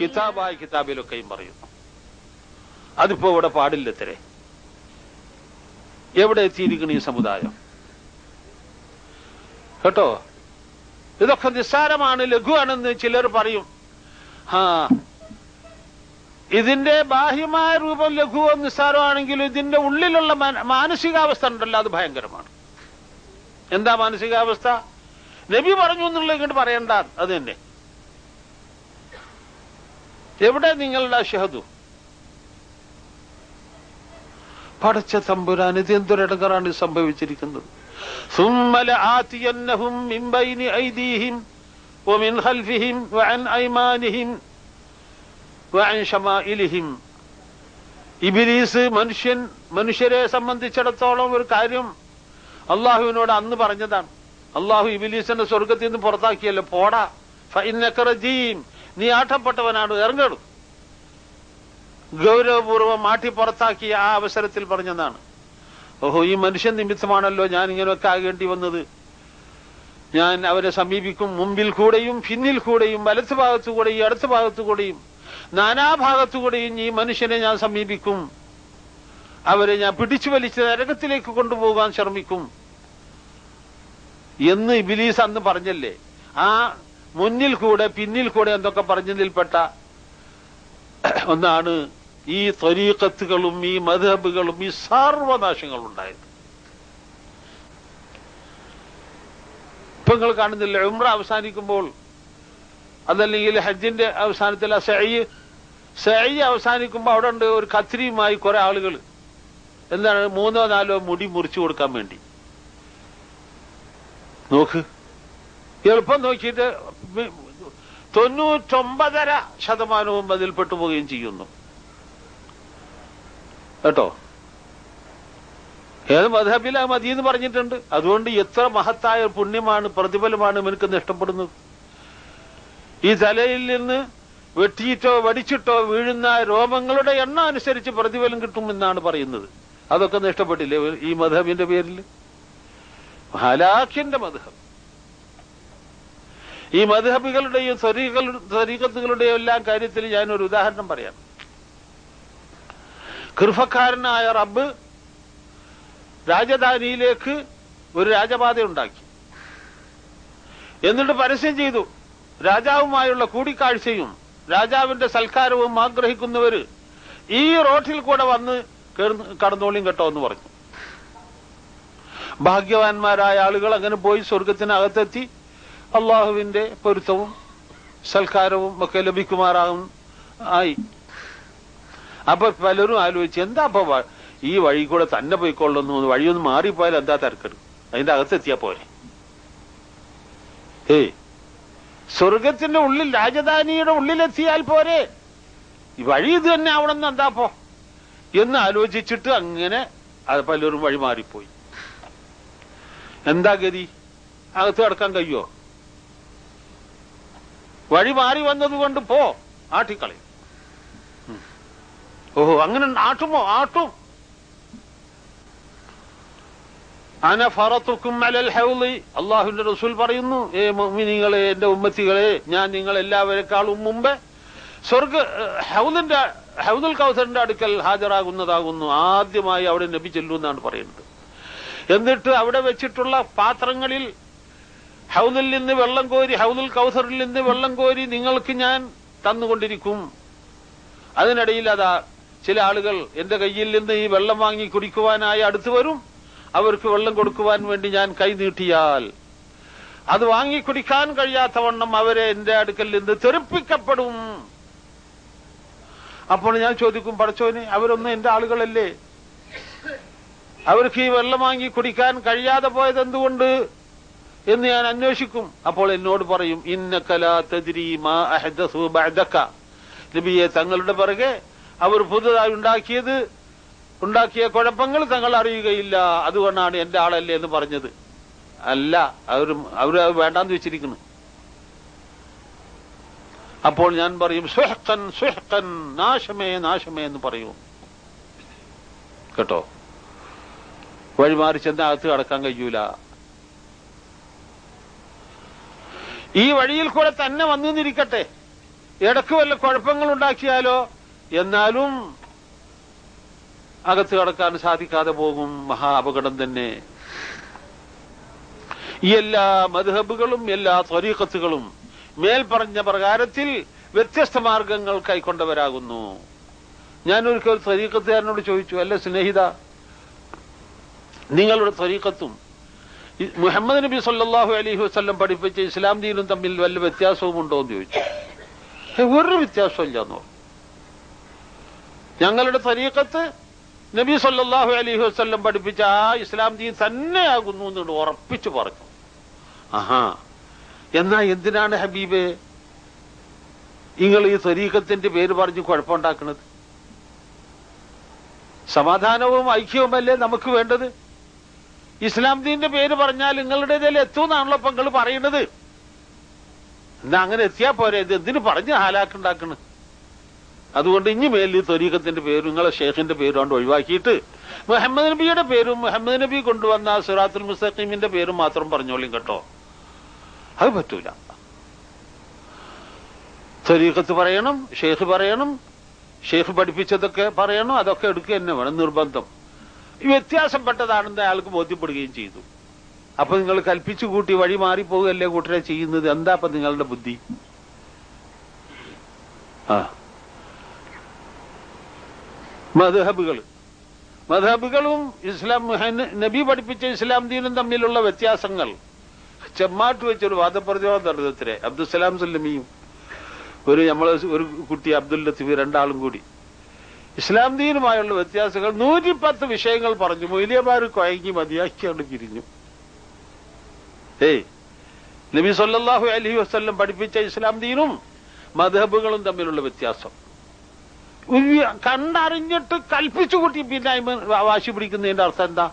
കിതാബായ കിതാബിലൊക്കെയും പറയുന്നു അതിപ്പോ ഇവിടെ പാടില്ലത്തരെ എവിടെ എത്തിയിരിക്കണം ഈ സമുദായം? കേട്ടോ? ഇതൊക്കെ നിസ്സാരമാണ് ലഘുവാണെന്ന് ചിലർ പറയും. ആ ഇതിന്റെ ബാഹ്യമായ രൂപം ലഘുവോ നിസ്സാരമാണെങ്കിലും ഇതിന്റെ ഉള്ളിലുള്ള മാന- മാനസികാവസ്ഥ ഉണ്ടല്ലോ അത് ഭയങ്കരമാണ്. എന്താ മാനസികാവസ്ഥ? നബി പറഞ്ഞു എന്നുള്ള ഇങ്ങോട്ട് പറയണ്ട അത് തന്നെ. എവിടെ നിങ്ങളുടെ ഷഹദു പടച്ച തമ്പുരാൻ ഇത് എന്തൊരിടങ്ങറാണ് സംഭവിച്ചിരിക്കുന്നത് ثم لآتينهم من بين أيديهم ومن خلفهم وعن أيمانهم وعن شمائلهم ഇബിലീസ് മനുഷ്യൻ മനുഷ്യരെ സംബന്ധിച്ചിടത്തോളം ഒരു കാര്യം അള്ളാഹുവിനോട് അന്ന് പറഞ്ഞതാണ് അള്ളാഹു ഇബിലീസിന്റെ സ്വർഗത്തിൽ നിന്ന് പുറത്താക്കിയല്ലോ പോടാ ഫൈനക്ക റജീം നീ ആട്ടപ്പെട്ടവനാണ് ഇറങ്ങണം ഗൗരവപൂർവം മാറ്റി പുറത്താക്കിയ ആ അവസരത്തിൽ പറഞ്ഞതാണ് ഓഹോ ഈ മനുഷ്യൻ നിമിത്തമാണല്ലോ ഞാൻ ഇങ്ങനെയൊക്കെ ആകേണ്ടി വന്നത്. ഞാൻ അവരെ സമീപിക്കും മുമ്പിൽ കൂടെയും പിന്നിൽ കൂടെയും വലത്ത് ഭാഗത്തു കൂടെയും അടുത്ത ഭാഗത്തു കൂടെയും കൂടെയും ഈ മനുഷ്യനെ ഞാൻ സമീപിക്കും. അവരെ ഞാൻ പിടിച്ചു വലിച്ച് നരകത്തിലേക്ക് കൊണ്ടുപോകാൻ ശ്രമിക്കും. എന്ന് ഇബിലീസ് അന്ന് പറഞ്ഞല്ലേ? ആ മുന്നിൽ കൂടെ പിന്നിൽ കൂടെ എന്തൊക്കെ പറഞ്ഞതിൽപ്പെട്ട ഒന്നാണ് ഈ ത്വരീക്കത്തുകളും ഈ മധബുകളും ഈ സർവനാശങ്ങളും ഉണ്ടായത് ഇപ്പൊ നിങ്ങൾ കാണുന്നില്ല ഉമ്ര അവസാനിക്കുമ്പോൾ അതല്ലെങ്കിൽ ഹജ്ജിന്റെ അവസാനത്തിൽ ആ സൈ സൈ അവസാനിക്കുമ്പോൾ അവിടെ ഉണ്ട് ഒരു കത്രിയുമായി കുറെ ആളുകൾ. എന്താണ് മൂന്നോ നാലോ മുടി മുറിച്ചു കൊടുക്കാൻ വേണ്ടി. നോക്ക്. എളുപ്പം നോക്കിയിട്ട് തൊണ്ണൂറ്റൊമ്പതര ശതമാനവും അതിൽ പെട്ടുപോവുകയും ചെയ്യുന്നു. കേട്ടോ? ഏത് മധബില മതി എന്ന് പറഞ്ഞിട്ടുണ്ട്. അതുകൊണ്ട് എത്ര മഹത്തായ പുണ്യമാണ് പ്രതിഫലമാണ് ഇവനക്ക് നഷ്ടപ്പെടുന്നത് ഈ തലയിൽ നിന്ന് വെട്ടിയിട്ടോ വടിച്ചിട്ടോ വീഴുന്ന രോമങ്ങളുടെ എണ്ണം അനുസരിച്ച് പ്രതിഫലം കിട്ടുമെന്നാണ് പറയുന്നത്. അതൊക്കെ നഷ്ടപ്പെട്ടില്ലേ ഈ മധബിന്റെ പേരിൽ? ഹലാഖിന്റെ മധബ് ഈ മധുഹബികളുടെയും സ്വരീകത്തുകളുടെയും എല്ലാം കാര്യത്തിൽ ഞാൻ ഒരു ഉദാഹരണം പറയാം. കൃഫക്കാരനായ റബ്ബ് രാജധാനിയിലേക്ക് ഒരു രാജപാത ഉണ്ടാക്കി. എന്നിട്ട് പരസ്യം ചെയ്തു. രാജാവുമായുള്ള കൂടിക്കാഴ്ചയും രാജാവിന്റെ സൽക്കാരവും ആഗ്രഹിക്കുന്നവര് ഈ റോട്ടിൽ കൂടെ വന്ന് കടന്നോളിയും കേട്ടോ എന്ന് പറഞ്ഞു. ഭാഗ്യവാന്മാരായ ആളുകൾ അങ്ങനെ പോയി സ്വർഗത്തിനകത്തെത്തി. അള്ളാഹുവിന്റെ പൊരുത്തവും സൽക്കാരവും ഒക്കെ ലഭിക്കുമാറാകും. ആയി. അപ്പൊ പലരും ആലോചിച്ച് എന്താ അപ്പൊ ഈ വഴി കൂടെ തന്നെ പോയിക്കൊള്ളുന്നു വഴിയൊന്ന് മാറിപ്പോയാൽ എന്താ തിരക്കെടുക്കും അതിന്റെ അകത്തെത്തിയാ പോരെ. ഏയ്. സ്വർഗത്തിന്റെ ഉള്ളിൽ രാജധാനിയുടെ ഉള്ളിലെത്തിയാൽ പോരെ. വഴി ഇത് തന്നെ അവിടെ നിന്ന് എന്താപ്പോ എന്ന് ആലോചിച്ചിട്ട് അങ്ങനെ അത് പലരും വഴി മാറിപ്പോയി. എന്താ ഗതി? അകത്ത് കിടക്കാൻ കഴിയോ വഴി മാറി വന്നതുകൊണ്ട് പോ. ആട്ടിക്കളി ഓഹോ അങ്ങനെ ആട്ടുമോ? ആട്ടും. അള്ളാഹുവിന്റെ റസൂൽ പറയുന്നു ഏ മുഅ്മിനീങ്ങളെ എന്റെ ഉമ്മത്തികളെ ഞാൻ നിങ്ങൾ എല്ലാവരെക്കാളും മുമ്പ് സ്വർഗ ഹൗദിന്റെ ഹൗദുൽ കൗസറിന്റെ അടുക്കൽ ഹാജരാകുന്നതാകുന്നു. ആദ്യമായി അവിടെ നബി ചെല്ലു എന്നാണ് പറയുന്നത്. എന്നിട്ട് അവിടെ വെച്ചിട്ടുള്ള പാത്രങ്ങളിൽ ഹൗദിൽ നിന്ന് വെള്ളം കോരി ഹൗദുൽ കൗസറിൽ നിന്ന് വെള്ളം കോരി നിങ്ങൾക്ക് ഞാൻ തന്നുകൊണ്ടിരിക്കും. അതിനിടയിൽ അതാ ചില ആളുകൾ എന്റെ കയ്യിൽ നിന്ന് ഈ വെള്ളം വാങ്ങി കുടിക്കുവാനായി അടുത്തു വരും. അവർക്ക് വെള്ളം കൊടുക്കുവാൻ വേണ്ടി ഞാൻ കൈ നീട്ടിയാൽ അത് വാങ്ങി കുടിക്കാൻ കഴിയാത്തവണ്ണം അവരെ എന്റെ അടുക്കൽ നിന്ന് തെറിപ്പിക്കപ്പെടും. അപ്പോൾ ഞാൻ ചോദിക്കും പടച്ചോന് അവരൊന്നും എന്റെ ആളുകളല്ലേ? അവർക്ക് ഈ വെള്ളം വാങ്ങി കുടിക്കാൻ കഴിയാതെ പോയത് എന്തുകൊണ്ട് എന്ന് ഞാൻ അന്വേഷിക്കും. അപ്പോൾ എന്നോട് പറയും ഇന്നക്കലാ തദ്രി അഹദസു ബഅദക. തങ്ങളുടെ പിറകെ അവർ പുതുതായി ഉണ്ടാക്കിയത് ഉണ്ടാക്കിയ കുഴപ്പങ്ങൾ തങ്ങൾ അറിയുകയില്ല. അതുകൊണ്ടാണ് എന്റെ ആളല്ലേ എന്ന് പറഞ്ഞത്. അല്ല അവർ അത് വേണ്ടാന്ന് വെച്ചിരിക്കുന്നു. അപ്പോൾ ഞാൻ പറയും സുഹക്കൻ സുഹക്കൻ നാശമേ നാശമേ എന്ന് പറയും. കേട്ടോ? വഴിമാറി ചെന്ന അകത്ത് കടക്കാൻ കഴിയൂല. ഈ വഴിയിൽ കൂടെ തന്നെ വന്നു നിന്നിരിക്കട്ടെ ഇടയ്ക്ക് വല്ല കുഴപ്പങ്ങൾ ഉണ്ടാക്കിയാലോ? എന്നാലും അകത്ത് കടക്കാൻ സാധിക്കാതെ പോകും മഹാ അപകടം തന്നെ. എല്ലാ മധുഹബുകളും എല്ലാ ത്വരീക്കത്തുകളും മേൽ പറഞ്ഞ പ്രകാരത്തിൽ വ്യത്യസ്ത മാർഗങ്ങൾ കൈക്കൊണ്ടവരാകുന്നു. ഞാൻ ഒരിക്കൽ ത്വരീക്കത്തുകാരനോട് ചോദിച്ചു അല്ല സ്നേഹിത നിങ്ങളുടെ ത്വരീക്കത്തും മുഹമ്മദ് നബി സല്ലാഹു അലൈഹി വസ്ലം പഠിപ്പിച്ച ഇസ്ലാം ദീനും തമ്മിൽ വല്ല വ്യത്യാസവും ഉണ്ടോ എന്ന് ചോദിച്ചു. "ഏ, ഒരു വ്യത്യാസവും എന്ന് പറഞ്ഞു. ഞങ്ങളുടെ തരീക്കത്ത് നബി സല്ലാഹു അലൈഹി വസല്ലം പഠിപ്പിച്ച ആ ഇസ്ലാം ദീൻ തന്നെയാകുന്നു എന്ന് ഉറപ്പിച്ചു പറഞ്ഞു. ആഹാ എന്നാ എന്തിനാണ് ഹബീബ് നിങ്ങൾ ഈ തരീക്കത്തിന്റെ പേര് പറഞ്ഞ് കുഴപ്പമുണ്ടാക്കുന്നത് സമാധാനവും ഐക്യവുമല്ലേ നമുക്ക് വേണ്ടത്? ഇസ്ലാം ദീന്റെ പേര് പറഞ്ഞാൽ നിങ്ങളുടെ ഇതിൽ എത്തുമെന്നാണല്ലോ ഇപ്പൊ പറയുന്നത്. എന്നാ അങ്ങനെ എത്തിയാ പോരെ? ഇത് എന്തിനു പറഞ്ഞ് ഹാലാക്കുണ്ടാക്കണ് അതുകൊണ്ട് ഇനി മേലിൽ തൊരീഖത്തിന്റെ പേരും നിങ്ങളെ ഷേഖിന്റെ പേരും കൊണ്ട് ഒഴിവാക്കിയിട്ട് മുഹമ്മദ് നബിയുടെ പേരും മുഹമ്മദ് നബി കൊണ്ടുവന്ന സുറാത്തുൽ മുസ്തഖീമിന്റെ പേരും മാത്രം പറഞ്ഞോളിയും കേട്ടോ. അത് പറ്റൂല. തൊരീഖത്ത് പറയണം ഷേഖ് പറയണം ഷേഖ് പഠിപ്പിച്ചതൊക്കെ പറയണം അതൊക്കെ എടുക്കുക തന്നെ വേണം നിർബന്ധം. വ്യത്യാസപ്പെട്ടതാണെന്ന് അയാൾക്ക് ബോധ്യപ്പെടുകയും ചെയ്തു. അപ്പൊ നിങ്ങൾ കൽപ്പിച്ചു കൂട്ടി വഴി മാറിപ്പോവുകയല്ലേ കൂട്ടരെ ചെയ്യുന്നത്? എന്താ അപ്പൊ നിങ്ങളുടെ ബുദ്ധി? ആ. മധഹബുകൾ മധബുകളും ഇസ്ലാം നബി പഠിപ്പിച്ച ഇസ്ലാം ദീനും തമ്മിലുള്ള വ്യത്യാസങ്ങൾ. ചെമ്മാട്ട് വെച്ചൊരു വാദപ്രതിവാദം നടന്നത്തിരെ അബ്ദുസലാം സുല്ലമിയും ഒരു നമ്മളെ ഒരു കുട്ടി അബ്ദുൽ ലത്തീഫ് രണ്ടാളും കൂടി. ഇസ്ലാം ദീനുമായുള്ള വ്യത്യാസങ്ങൾ നൂറ്റിപ്പത്ത് വിഷയങ്ങൾ പറഞ്ഞു. മൊയ്ലിയമാര് കൊയങ്ങി മതിയാക്കിയാണ് പിരിഞ്ഞു ഏയ് നബി സല്ലാഹു അലഹി വസ്ല്ലം പഠിപ്പിച്ച ഇസ്ലാം ദീനും മധബുകളും തമ്മിലുള്ള വ്യത്യാസം. കണ്ടറിഞ്ഞിട്ട് കൽപ്പിച്ചു കൂട്ടി പിന്നെ വാശി പിടിക്കുന്നതിന്റെ അർത്ഥം എന്താ?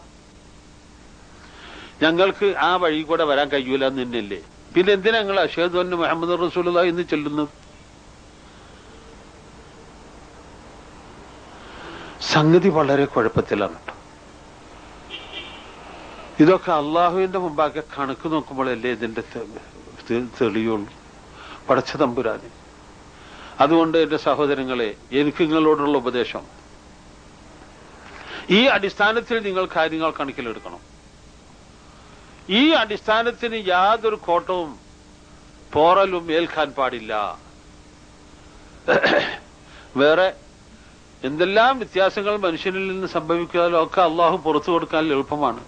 ഞങ്ങൾക്ക് ആ വഴി കൂടെ വരാൻ കഴിയൂല നിന്നില്ലേ പിന്നെ എന്തിനാ നിങ്ങൾ അഷേദ് മുഹമ്മദ് റസൂലുള്ള എന്ന് ചൊല്ലുന്നത്? സംഗതി വളരെ കുഴപ്പത്തിലാണ്. ഇതൊക്കെ അള്ളാഹുവിന്റെ മുമ്പാകെ കണക്ക് നോക്കുമ്പോഴല്ലേ ഇതിന്റെ തെളിയുള്ളൂ. പടച്ച തമ്പുരാന്. അതുകൊണ്ട് എന്റെ സഹോദരങ്ങളെ എനിക്ക് നിങ്ങളോടുള്ള ഉപദേശം. ഈ അടിസ്ഥാനത്തിൽ നിങ്ങൾ കാര്യങ്ങൾ കണക്കിലെടുക്കണം. ഈ അടിസ്ഥാനത്തിന് യാതൊരു കോട്ടവും പോറലും ഏൽക്കാൻ പാടില്ല. വേറെ എന്തെല്ലാം വ്യത്യാസങ്ങൾ മനുഷ്യനിൽ നിന്ന് സംഭവിക്കാലോ ഒക്കെ അള്ളാഹു പുറത്തു കൊടുക്കാൻ എളുപ്പമാണ്.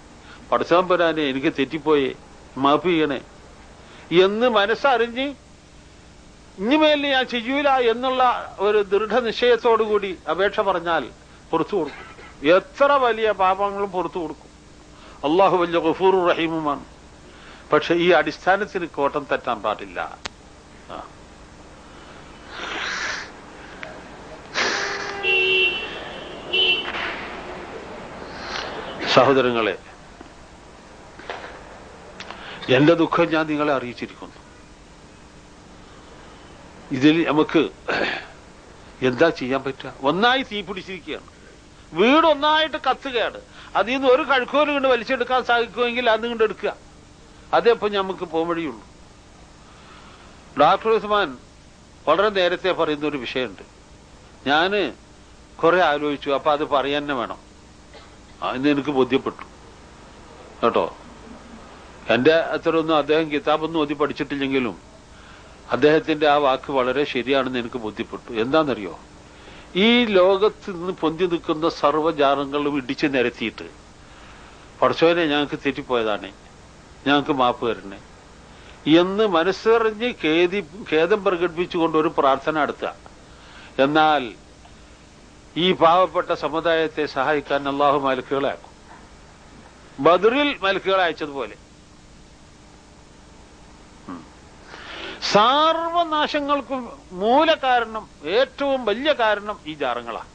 പഠിച്ചാൻ പോരാനെ എനിക്ക് തെറ്റിപ്പോയേ മാപ്പ് ചെയ്യണേ. എന്ന് മനസ്സറിഞ്ഞ് ഇനിമേൽ ഞാൻ ചെയ്യൂല എന്നുള്ള ഒരു ദൃഢനിശ്ചയത്തോടുകൂടി അപേക്ഷ പറഞ്ഞാൽ പുറത്തു കൊടുക്കും. എത്ര വലിയ പാപങ്ങളും പുറത്തു കൊടുക്കും. അള്ളാഹു വലിയ ഗഫൂർ റഹീമുമാണ്. പക്ഷെ ഈ അടിസ്ഥാനത്തിന് കോട്ടം തെറ്റാൻ പാടില്ല ആ. സഹോദരങ്ങളെ എന്റെ ദുഃഖം ഞാൻ നിങ്ങളെ അറിയിച്ചിരിക്കുന്നു. ഇതിൽ നമുക്ക് എന്താ ചെയ്യാൻ പറ്റുക? ഒന്നായി തീ പിടിച്ചിരിക്കുകയാണ്. വീട് ഒന്നായിട്ട് കത്തുകയാണ്. അതിൽ നിന്ന് ഒരു കഴുക്കോൽ കൊണ്ട് വലിച്ചെടുക്കാൻ സാധിക്കുമെങ്കിൽ അത് കൊണ്ട് എടുക്കുക. അതേ ഇപ്പം നമുക്ക് പോംവഴിയുള്ളൂ ഡോക്ടർ ഉസ്മാൻ വളരെ നേരത്തെ പറയുന്ന ഒരു വിഷയമുണ്ട്. ഞാൻ കുറെ ആലോചിച്ചു. അപ്പൊ അത് പറയാൻ വേണം. അതിന് എനിക്ക് ബോധ്യപ്പെട്ടു. കേട്ടോ? എന്റെ അത്രയൊന്നും അദ്ദേഹം കിതാബൊന്നും ഓതി പഠിച്ചിട്ടില്ലെങ്കിലും അദ്ദേഹത്തിന്റെ ആ വാക്ക് വളരെ ശരിയാണെന്ന് എനിക്ക് ബോധ്യപ്പെട്ടു. എന്താണെന്നറിയോ? ഈ ലോകത്ത് നിന്ന് പൊന്തി നിൽക്കുന്ന സർവജാലങ്ങളും ഇടിച്ചു നിരത്തിയിട്ട് പഠിച്ചവനെ ഞങ്ങൾക്ക് തെറ്റിപ്പോയതാണ്. ഞങ്ങൾക്ക് മാപ്പ് തരണേ. എന്ന് മനസ്സറിഞ്ഞ് ഖേദി ഖേദം പ്രകടിപ്പിച്ചുകൊണ്ട് ഒരു പ്രാർത്ഥന നടത്തുക. എന്നാൽ ഈ പാവപ്പെട്ട സമുദായത്തെ സഹായിക്കാൻ അള്ളാഹു മലക്കുകളെ ആക്കും ബദറിൽ മലക്കുകളെ അയച്ചതുപോലെ. സർവനാശങ്ങൾക്കും മൂല കാരണം ഏറ്റവും വലിയ കാരണം ഈ ജാറങ്ങളാണ്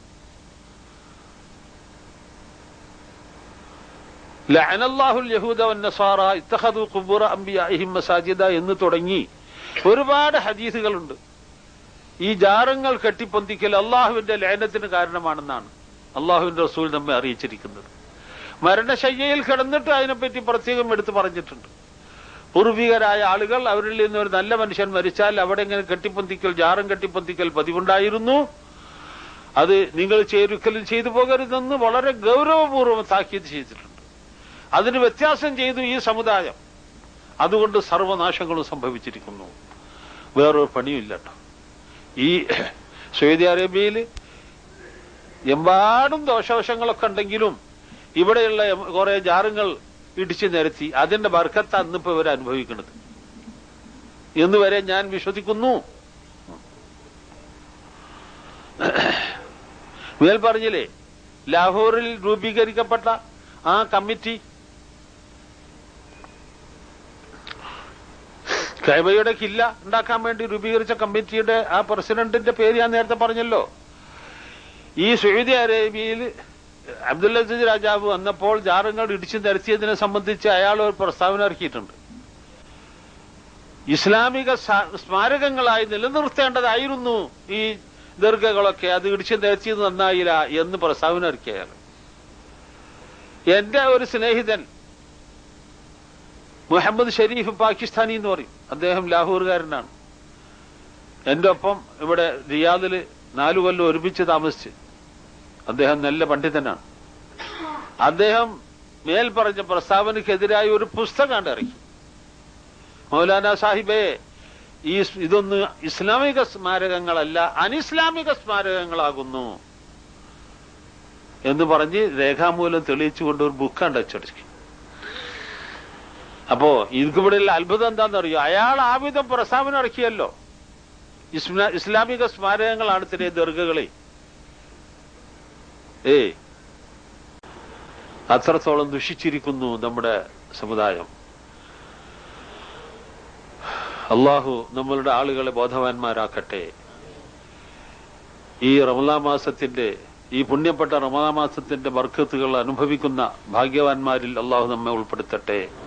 ലഅനല്ലാഹുൽ യഹൂദ വന്നസാറ ഇത്തഖദു മസാജിദ എന്ന് തുടങ്ങി ഒരുപാട് ഹദീസുകളുണ്ട്. ഈ ജാറങ്ങൾ കെട്ടിപ്പൊന്തിക്കൽ അള്ളാഹുവിന്റെ ലയനത്തിന് കാരണമാണെന്നാണ് അള്ളാഹുവിന്റെ റസൂൽ നമ്മെ അറിയിച്ചിരിക്കുന്നത്. മരണശയ്യയിൽ കിടന്നിട്ട് അതിനെപ്പറ്റി പ്രത്യേകം എടുത്തു പറഞ്ഞിട്ടുണ്ട്. പൂർവികരായ ആളുകൾ അവരിൽ നിന്ന് ഒരു നല്ല മനുഷ്യൻ മരിച്ചാൽ അവിടെ ഇങ്ങനെ കെട്ടിപ്പൊന്തിക്കൽ ജാറം കെട്ടിപ്പൊന്തിക്കൽ പതിവുണ്ടായിരുന്നു? അത് നിങ്ങൾ ചേരുക്കലും ചെയ്തു പോകരുതെന്ന് വളരെ ഗൗരവപൂർവം താക്കീത് ചെയ്തിട്ടുണ്ട്. അതിന് വ്യത്യാസം ചെയ്തു ഈ സമുദായം. അതുകൊണ്ട് സർവനാശങ്ങളും സംഭവിച്ചിരിക്കുന്നു. വേറൊരു പണിയും കേട്ടോ. ഈ സൗദി അറേബ്യയിൽ എമ്പാടും ദോഷവശങ്ങളൊക്കെ ഉണ്ടെങ്കിലും ഇവിടെയുള്ള കുറെ ജാറുകൾ ഇടിച്ചു നിരത്തി അതിന്റെ ബർക്കത്ത ഇന്നിപ്പോ ഇവർ അനുഭവിക്കുന്നത്. എന്ന് വരെ ഞാൻ വിശ്വസിക്കുന്നു. മേൽ പറഞ്ഞില്ലേ ലാഹോറിൽ രൂപീകരിക്കപ്പെട്ട ആ കമ്മിറ്റി കൈബയുടെ കില്ല ഉണ്ടാക്കാൻ വേണ്ടി രൂപീകരിച്ച കമ്മിറ്റിയുടെ ആ പ്രസിഡന്റിന്റെ പേര് ഞാൻ നേരത്തെ പറഞ്ഞല്ലോ. ഈ സൗദി അറേബ്യയിൽ അബ്ദുൽ അസീസ് രാജാവ് വന്നപ്പോൾ ജാറങ്ങൾ ഇടിച്ചു നിരത്തിയതിനെ സംബന്ധിച്ച് അയാൾ ഒരു പ്രസ്താവന ഇറക്കിയിട്ടുണ്ട്. ഇസ്ലാമിക സ്മാരകങ്ങളായി നിലനിർത്തേണ്ടതായിരുന്നു ഈ ദീർഘകളൊക്കെ. അത് ഇടിച്ചു നിരത്തിയത് നന്നായില്ല എന്ന് പ്രസ്താവന ഇറക്കിയ എന്റെ ഒരു സ്നേഹിതൻ മുഹമ്മദ് ഷരീഫ് പാകിസ്ഥാനി എന്ന് പറയും. അദ്ദേഹം ലാഹോറുകാരനാണ്. എന്റെ ഒപ്പം ഇവിടെ റിയാദിൽ നാലു കൊല്ലം ഒരുമിച്ച് താമസിച്ച് അദ്ദേഹം നല്ല പണ്ഡിതനാണ്. അദ്ദേഹം മേൽ പറഞ്ഞ പ്രസ്താവനയ്ക്കെതിരായി ഒരു പുസ്തകം ഇറക്കി. മൗലാന സാഹിബേ ഈ ഇതൊന്ന് ഇസ്ലാമിക സ്മാരകങ്ങളല്ല അനിസ്ലാമിക സ്മാരകങ്ങളാകുന്നു എന്ന് പറഞ്ഞ് രേഖാമൂലം തെളിയിച്ചുകൊണ്ട് ഒരു ബുക്കാണ്ട് അച്ചടിച്ചു അപ്പോ ഇവർക്കിവിടെയുള്ള അത്ഭുതം എന്താണെന്നറിയോ അയാൾ ആവിധം പ്രസ്താവന ഇറക്കിയല്ലോ. ഇസ്ലാ- ഇസ്ലാമിക സ്മാരകങ്ങളാണ് ഇത്തിരി ദീർഘകളെ ഏ അത്രത്തോളം ദുഷിച്ചിരിക്കുന്നു നമ്മുടെ സമുദായം. അള്ളാഹു നമ്മളുടെ ആളുകളെ ബോധവാന്മാരാക്കട്ടെ. ഈ റമലാ മാസത്തിന്റെ ഈ പുണ്യപ്പെട്ട റമലാ മാസത്തിന്റെ ബർക്കത്തുകൾ അനുഭവിക്കുന്ന ഭാഗ്യവാന്മാരിൽ അള്ളാഹു നമ്മെ ഉൾപ്പെടുത്തട്ടെ.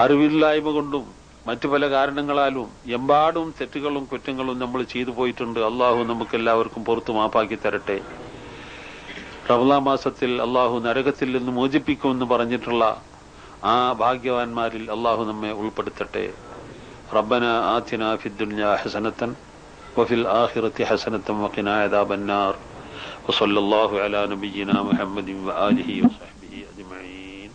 അറിവില്ലായ്മ കൊണ്ടും മറ്റു പല കാരണങ്ങളാലും എമ്പാടും തെറ്റുകളും കുറ്റങ്ങളും നമ്മൾ ചെയ്തു പോയിട്ടുണ്ട്. അള്ളാഹു നമുക്ക് എല്ലാവർക്കും പുറത്തു മാപ്പാക്കി തരട്ടെ. റമലാ മാസത്തിൽ അള്ളാഹു നരകത്തിൽ നിന്ന് മോചിപ്പിക്കുമെന്ന് പറഞ്ഞിട്ടുള്ള ആ ഭാഗ്യവാന്മാരിൽ അള്ളാഹു നമ്മെ ഉൾപ്പെടുത്തട്ടെ. റബ്ബന ആത്തിന ഫിദ്ദുന്യ ഹസനത്തൻ വഫിൽ ആഖിറത്തി ഹസനത്തൻ വഖിന ബന്നാർ വസല്ലല്ലാഹു അലാ നബിയ്യിന മുഹമ്മദിൻ വആലിഹി വസഹബിഹി